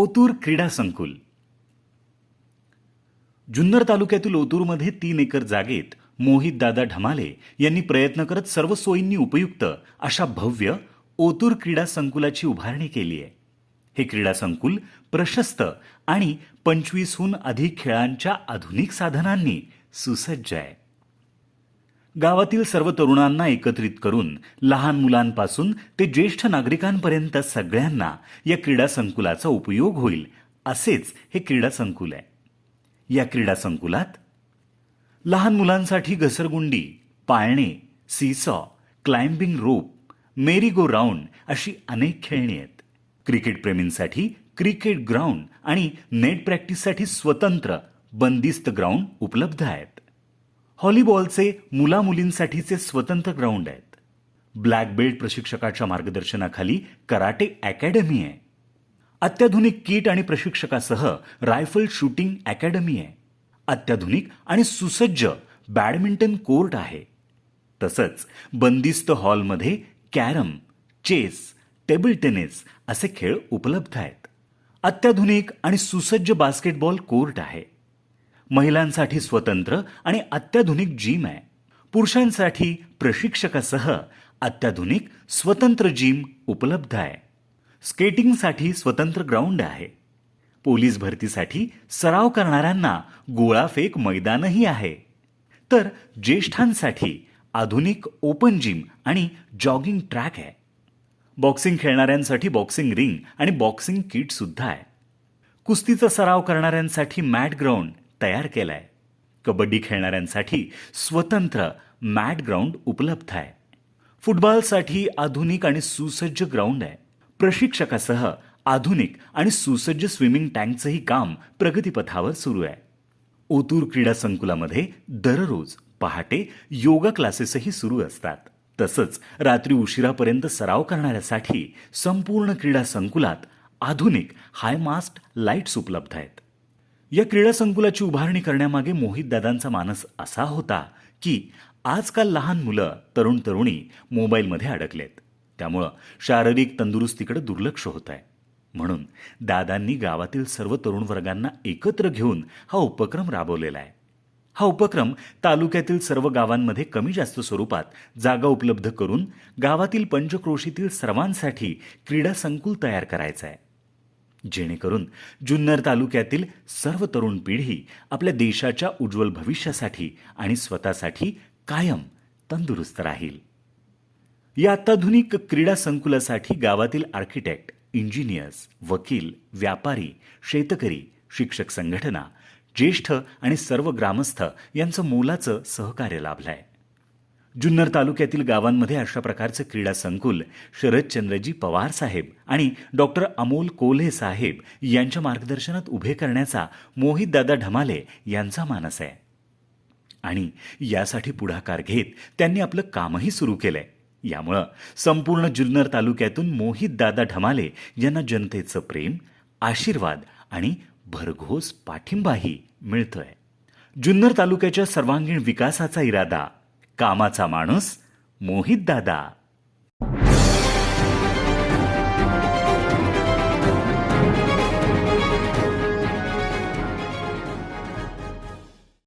ओतूर क्रीडा संकुल. जुन्नर तालुक्यातील ओतूरमध्ये तीन एकर जागेत मोहित दादा ढमाले यांनी प्रयत्न करत सर्व सोयींनी उपयुक्त अशा भव्य ओतूर क्रीडा संकुलाची उभारणी केली आहे. हे क्रीडा संकुल प्रशस्त आणि पंचवीसहून अधिक खेळांच्या आधुनिक साधनांनी सुसज्ज आहे. गावातील सर्व तरुणांना एकत्रित करून लहान मुलांपासून ते ज्येष्ठ नागरिकांपर्यंत सगळ्यांना या क्रीडा संकुलाचा उपयोग होईल असेच हे क्रीडा संकुल आहे. या क्रीडा संकुलात लहान मुलांसाठी घसरगुंडी पाळणे seesaw climbing rope merry go round अशी अनेक खेळणी आहेत. क्रिकेटप्रेमींसाठी क्रिकेट ग्राउंड आणि नेट प्रॅक्टिससाठी स्वतंत्र बंदिस्त ग्राउंड उपलब्ध आहेत. व्हॉलीबॉलचे मुला मुलींसाठीचे स्वतंत्र ग्राउंड आहेत. ब्लॅक बेल्ट प्रशिक्षकाच्या मार्गदर्शनाखाली कराटे अकॅडमी आहे. अत्याधुनिक किट आणि प्रशिक्षकासह रायफल शूटिंग अकॅडमी आहे. अत्याधुनिक आणि सुसज्ज बॅडमिंटन कोर्ट आहे. तसंच बंदिस्त हॉलमध्ये कॅरम चेस टेबल टेनिस असे खेळ उपलब्ध आहेत. अत्याधुनिक आणि सुसज्ज बास्केटबॉल कोर्ट आहे. महिलांसाठी स्वतंत्र आणि अत्याधुनिक जिम आहे. पुरुषांसाठी प्रशिक्षकासह अत्याधुनिक स्वतंत्र जिम उपलब्ध आहे. स्केटिंगसाठी स्वतंत्र ग्राउंड आहे. पोलीस भरतीसाठी सराव करणाऱ्यांना गोळाफेक मैदानही आहे. तर ज्येष्ठांसाठी आधुनिक ओपन जिम आणि जॉगिंग ट्रॅक आहे. बॉक्सिंग खेळणाऱ्यांसाठी बॉक्सिंग रिंग आणि बॉक्सिंग किट सुद्धा आहे. कुस्तीचा सराव करणाऱ्यांसाठी मॅट ग्राउंड तयार केलाय. कबड्डी खेळणाऱ्यांसाठी स्वतंत्र मॅट ग्राउंड उपलब्ध आहे. फुटबॉलसाठी आधुनिक आणि सुसज्ज ग्राउंड आहे. प्रशिक्षकासह आधुनिक आणि सुसज्ज स्विमिंग टँकचंही काम प्रगतीपथावर सुरू आहे. ओतूर क्रीडा संकुलामध्ये दररोज पहाटे योगा क्लासेसही सुरू असतात. तसंच रात्री उशिरापर्यंत सराव करणाऱ्यासाठी संपूर्ण क्रीडा संकुलात आधुनिक हायमास्ट लाईट्स उपलब्ध आहेत. या क्रीडा संकुलाची उभारणी करण्यामागे मोहित दादांचा मानस असा होता की आजकाल लहान मुलं तरुण तरुणी मोबाईलमध्ये अडकलेत. त्यामुळं शारीरिक तंदुरुस्तीकडे दुर्लक्ष होत आहे म्हणून दादांनी गावातील सर्व तरुण वर्गांना एकत्र घेऊन हा उपक्रम राबवलेला आहे. हा उपक्रम तालुक्यातील सर्व गावांमध्ये कमी जास्त स्वरूपात जागा उपलब्ध करून गावातील पंचक्रोशीतील सर्वांसाठी क्रीडा संकुल तयार करायचं आहे. जेणेकरून जुन्नर तालुक्यातील सर्व तरुण पिढी आपल्या देशाच्या उज्ज्वल भविष्यासाठी आणि स्वतःसाठी कायम तंदुरुस्त राहील. या अत्याधुनिक क्रीडा संकुलासाठी गावातील आर्किटेक्ट इंजिनियर्स वकील व्यापारी शेतकरी शिक्षक संघटना ज्येष्ठ आणि सर्व ग्रामस्थ यांचं मोलाचं सहकार्य लाभलं आहे जुन्नर तालुक्यातील गावांमध्ये अशा प्रकारचं क्रीडा संकुल शरदचंद्रजी पवार साहेब आणि डॉक्टर अमोल कोल्हे साहेब यांच्या मार्गदर्शनात उभे करण्याचा मोहितदादा ढमाले यांचा मानस आहे. आणि यासाठी पुढाकार घेत त्यांनी आपलं कामही सुरू केलंय. यामुळं संपूर्ण जुन्नर तालुक्यातून मोहित दादा ढमाले यांना जनतेचं प्रेम आशीर्वाद आणि भरघोस पाठिंबाही मिळतोय. जुन्नर तालुक्याच्या सर्वांगीण विकासाचा इरादा कामाचा माणूस मोहितदादा.